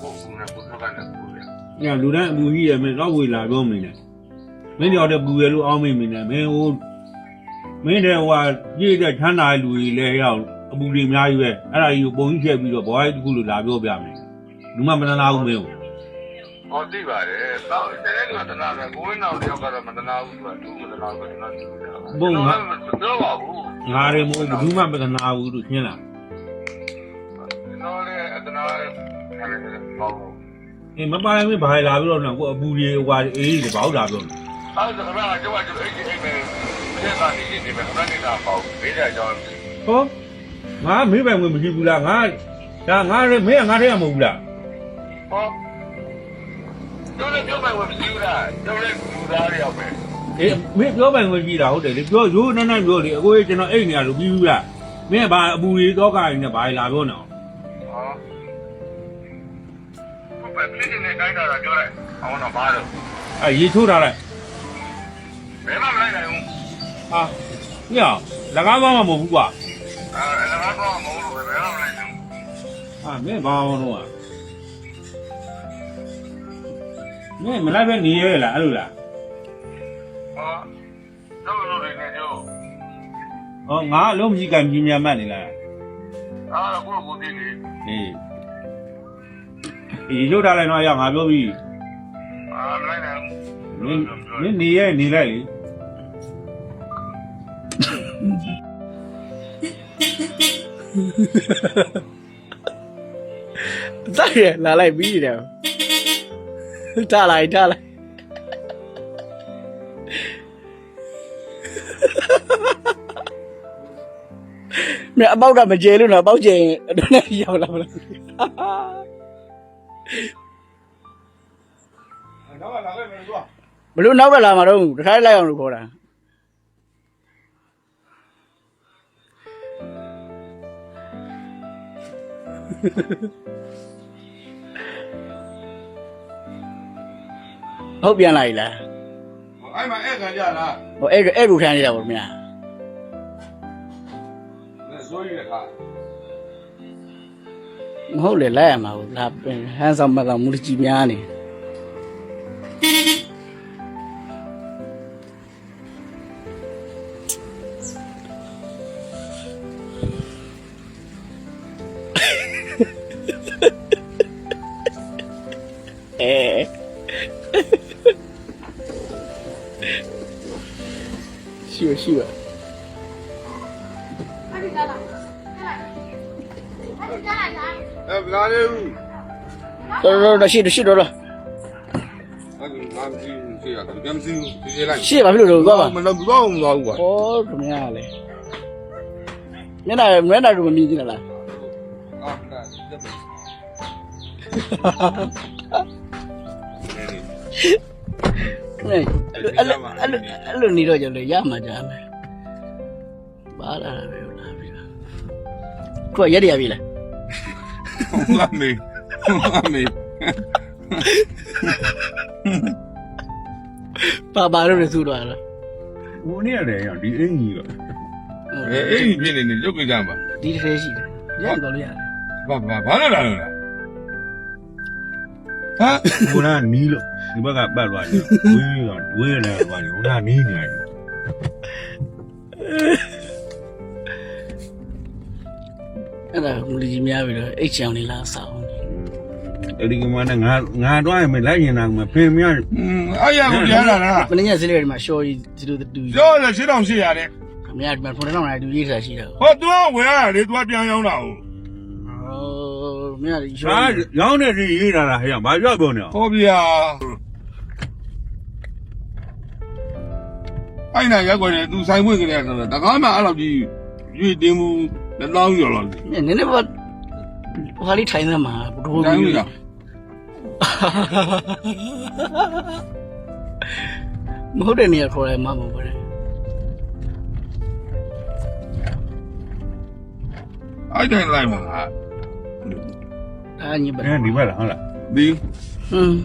ကိုကူနဲ့ကိုတော့ကနေကိုရညလူတန်းအပူကြီးရမင်းတော့ဝေလာပြောမင်းနဲ့မင်းကြောင့်တပူရလို့အောင်းမိမင်းနဲ့မင်းဟိုမင်းတဲ့ဟိုပြည့်တဲ့ထန်းတာလူကြီးလဲရောက်အပူတွေအများကြီးပဲအဲ့ဒါကြီးကိုပုံကြီးချက်ပြီးတော့ဘွားကြီးတစ်ခုလို့လာပြောပြမယ်လူမမနာဘူးမင်းကိုဟောသိပါတယ်တော့တဲ့ကတနာပဲကိုဝင်းတော်တယောက်ကတော့မတနာဘူးသူကသူ့မတနာဘူးကျွန်တော်သိတာပြောပါဘူးငါတွေမဟုတ်ဘူးမှမနာဘူးလို့ရှင်းလားကျွန်တော်လည်းအတနာ လည်းခါတယ်ပေါ့ဘူးအေးမပါရင်မင်းဘာလာပြီးတော့နော်ကိုအပူကြီးဟိုအေးတွေဘာလို့လာပြောလဲအဲ့ဒါကဘာကြောက်ကြောက်အဲ့ဒီအိမ်ပဲပြန်လာနေနေပဲခဏနေတာပေါ့ဘေးကြကြောင်းဟောငါမေးပိုင်ဝင်မရှိဘူးလားငါဒါငါရဲမင်းကငါတည်းကမဟုတ်ဘူးလားဟောတို့လည်းပြောမှမသိဘူးလားတို့လည်းလူသားတွေရောက်ပဲအေးမင်းပြောပိုင်ဝင်ရှိတာဟုတ်တယ်လေပြောရိုးနန်းနန်းပြောလေအကိုကြီးကျွန်တော်အိတ်နေရလို့ပြီးဘူးလားမင်းကဘာအပူကြီးတော့ကာကြီးနဲ့ဘာလာပြောနော်ဟော ဘယ်ဖြစ်နေတိုင်းတာပြောလိုက်အောင်တော့ဘာလို့အဲရေချိုးထားလိုက်ဘယ်မှမလိုက်နိုင်ဘူးဟာညလကားမမမဟုတ်ဘူးကွာအဲလည်းတော့မဟုတ်လို့ဘယ်မှမလိုက်နိုင်ဘူးဟာမင်းဘာအောင်တော့မင်းမလိုက်ပဲနေရဲလားအဲ့လိုလားဟောတို့လူတွေနေကြဟောငါအလုံးမရှိကံကြီးများမှတ်နေလားအားကိုကိုတည်နေအေး ရေချိုးထားလိုက်တော့ရငါပြောပြီးအားမလိုက်နိုင်ဘူးမင်းမင်းနေရဲနေလိုက်လေတိုက်ရလာလိုက်ပြီးတယ်ထားလိုက်ထားလိုက်မြအပေါက်ကမကျေလို့နော်အပေါက်ကျင်တော့လည်းရောက်လာမလား တော့လာခဲ့မယ်ကွာဘလို့နောက်ကလာမှာတော့တခါလိုက်အောင်လို့ခေါ်တာဟုတ်ပြန်လာပြီလားအဲ့မှာအဲ့ခံကြလားဟိုအဲ့အဲ့ကိုခံရတာပေါ့မြာဆိုရတဲ့ခါ မဟုတ်လေလိုက်ရမှာကိုဒါဟန်ဆောင်မကမူလကြီးများနေအဲရှိရရှိရအဲ့ဒီကလာ အဲ့ဗလာလေးဦးတော်တော်တော်ရှိတယ်ရှိတော့လားအဲ့ငါမကြည့်ဘူးရှိရတယ်ပြန်မကြည့်ဘူးဒီလေးလိုက်ရှိရပါပြီလို့တော့ပါမလို့တော့မသွားဘူးကွာဟောခင်ဗျာလေမျက်နှာမျက်နှာတို့မမြင်ကြည့်လားအာဒါအဲ့လိုအဲ့လိုအဲ့လိုအဲ့လိုနေတော့ကြလေရမှာကြမယ်ပါလာပဲလာပြီလားကိုရက်ရပြီလား လာမေလာမေပါပါလို့လည်းသူ့တော့လားဦးနေရတယ်ရောဒီအင်ကြီးတော့အေးအေးပြင်းနေနေရုပ်ကြမ်းပါဒီတစ်သေးရှိတယ်ရတော့လို့ရတယ်ဘာဘာဘာလို့လာလို့လဲဟာဟိုကနီးလို့ဒီဘက်ကပတ်သွားတယ်ဝင်းရောဝင်းလည်းသွားတယ်ဟိုကနီးနေတယ် အဲ့ဒါမူလကြီးများပြီတော့အိတ်ချောင်နေလားဆောင်း အဲ့ဒီကမှလည်းငါငါတော့ရင်မလိုက်ရင်တော့မဖင်မရ อืมအားရကိုပြန်လာတာ မင်းညစလေးတွေမှာရှော်ကြီးဒီလိုတူ ပြောတယ်ရှင်းအောင်ရှင်းရတယ် ခင်ဗျာဒီမှာဖုန်းတော့နိုင်တူရေးထားရှိတယ် ဟော तू ဝင်ရလေ तू ပြန်ရောက်လာဟုတ် ဟောမင်းကရှော် ဟာရောင်းနေစီရေးတာလားဟဲ့ဘာပြောပြောနေ ဟောဗျာအဲ့နာရက်ွယ်တယ် तू ဆိုင်ဖွင့်ကြတယ်ဆိုတော့တကားမှအဲ့လိုကြီးရွေတင်းမှု လက်လောင်းကျော်လောက်နည်းနည်းဘာဘာလေးထိုင်နေမှာဘဒိုးတိုင်းကြီးလို့မဟုတ်တဲ့နေရာခေါ်တယ်မမဟုတ်ဘူးအဲ့တိုင်းလိုက်မှာအာညဘအဲ့ဒီဘက်လားဟုတ်လားဒီဟွန်း